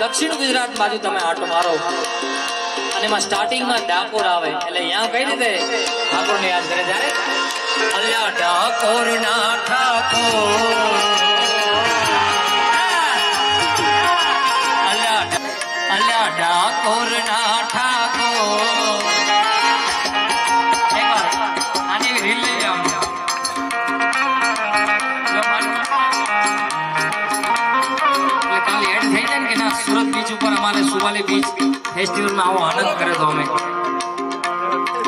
દક્ષિણ ગુજરાત બાજુ તમે આટો મારો. અને એમાં સ્ટાર્ટિંગમાં ડાકોર આવે, એટલે અહીંયા કઈ રીતે ઠાકોરને યાદ કરે? ત્યારે અલ્યા ડાકોર ના ઠાકોર. અલ્યા ડાકોર ના ઠાકોર. બીચ ઉપર અમારે સુવાલી બીચ ફેસ્ટિવલમાં આવો આનંદ કરે તો અમે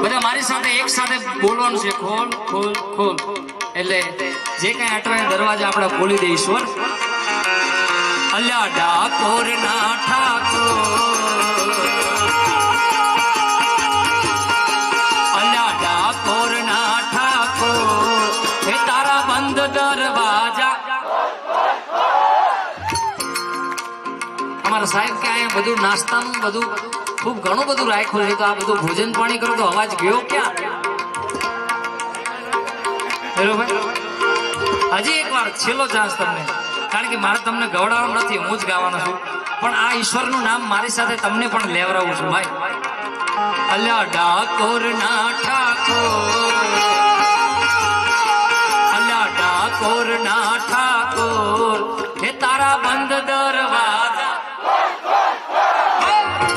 બધા મારી સાથે એક સાથે બોલવાનું છે, ખોલ ખોલ ખોલ એટલે જે કઈ અટવાય દરવાજા આપણે ખોલી દઈશું. અલ્યા ડાકોર ના ઠાકોર સાહેબ કે અહીંયા બધું નાસ્તાનું બધું ખૂબ ઘણું બધું રાખ્યું છે, તો આ બધું ભોજન પાણી કરો તો અવાજ ગયો ક્યાં? હજી એક વાર છેલ્લો ચાન્સ તમને. કારણ કે મારે તમને ગવડાવવાનું નથી, હું જ ગાવાનો છું. પણ આ ઈશ્વરનું નામ મારી સાથે તમને પણ લેવડાવું છું, ભાઈ. અલ્યા ડાકોર ના ઠાકોર. અલ્યા ડાકોર ના ઠાકોર.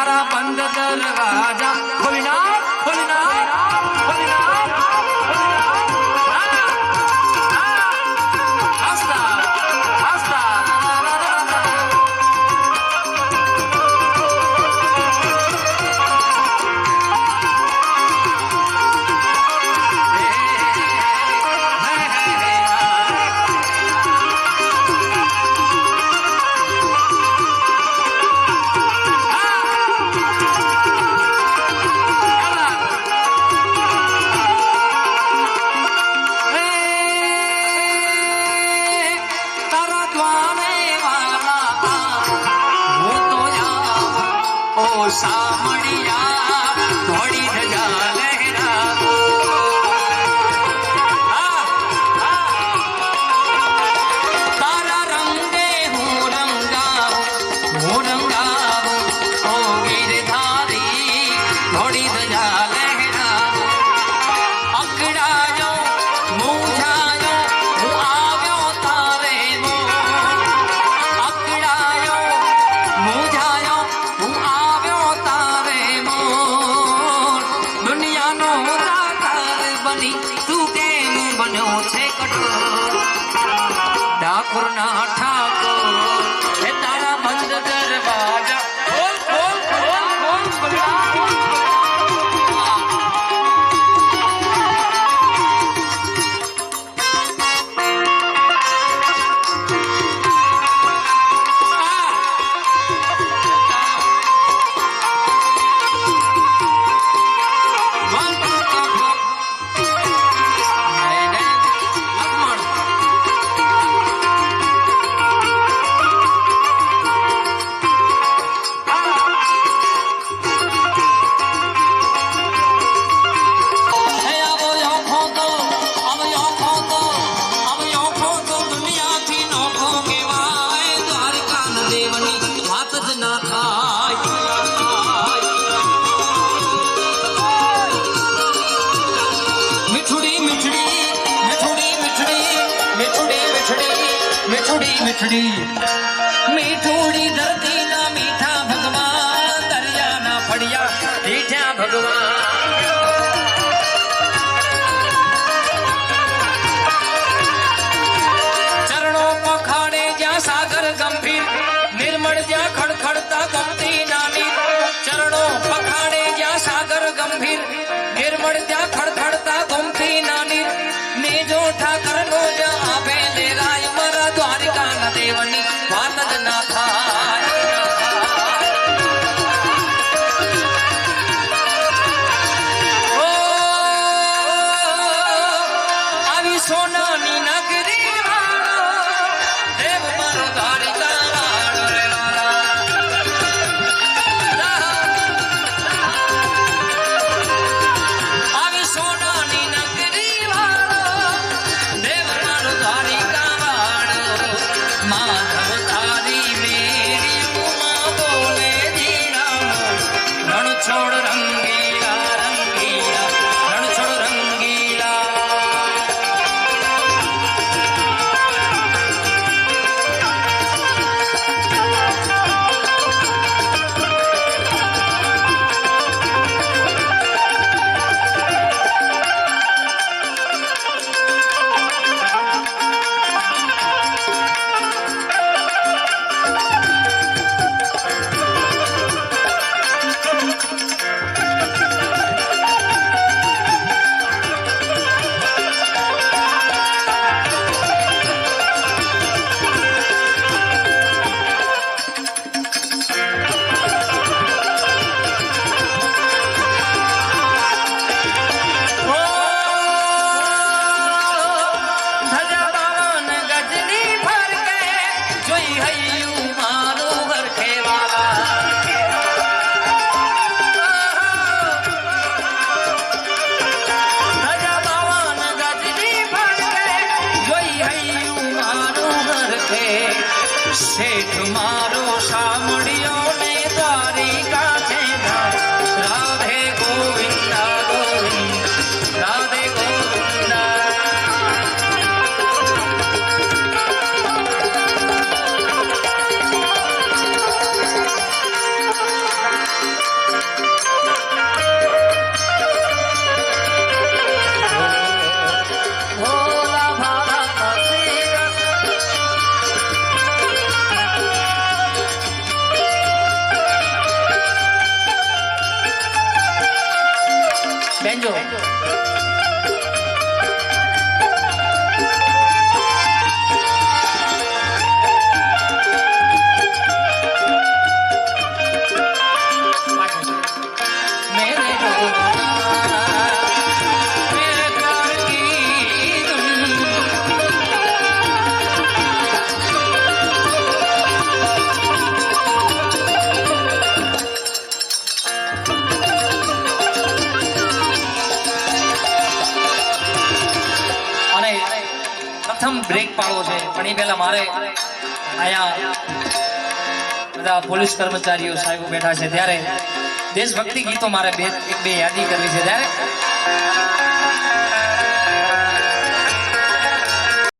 તારા બંધ દરવાજા કઠોર ડાકોરના ઠાકોર તારા બંધ દરવાજા મીઠુડી મીઠડી. મીઠોડી ધરતી ના મીઠા ભગવાન દરિયા ના ફળિયા મીઠા ભગવાન. সোনানি নাগে બ્રેક પાડવો છે. પણ એ પહેલા મારે અહીંયા બધા પોલીસ કર્મચારીઓ સાહેબો બેઠા છે. ત્યારે દેશભક્તિ ગીતો મારે બે, એક બે યાદી કરવી છે. ત્યારે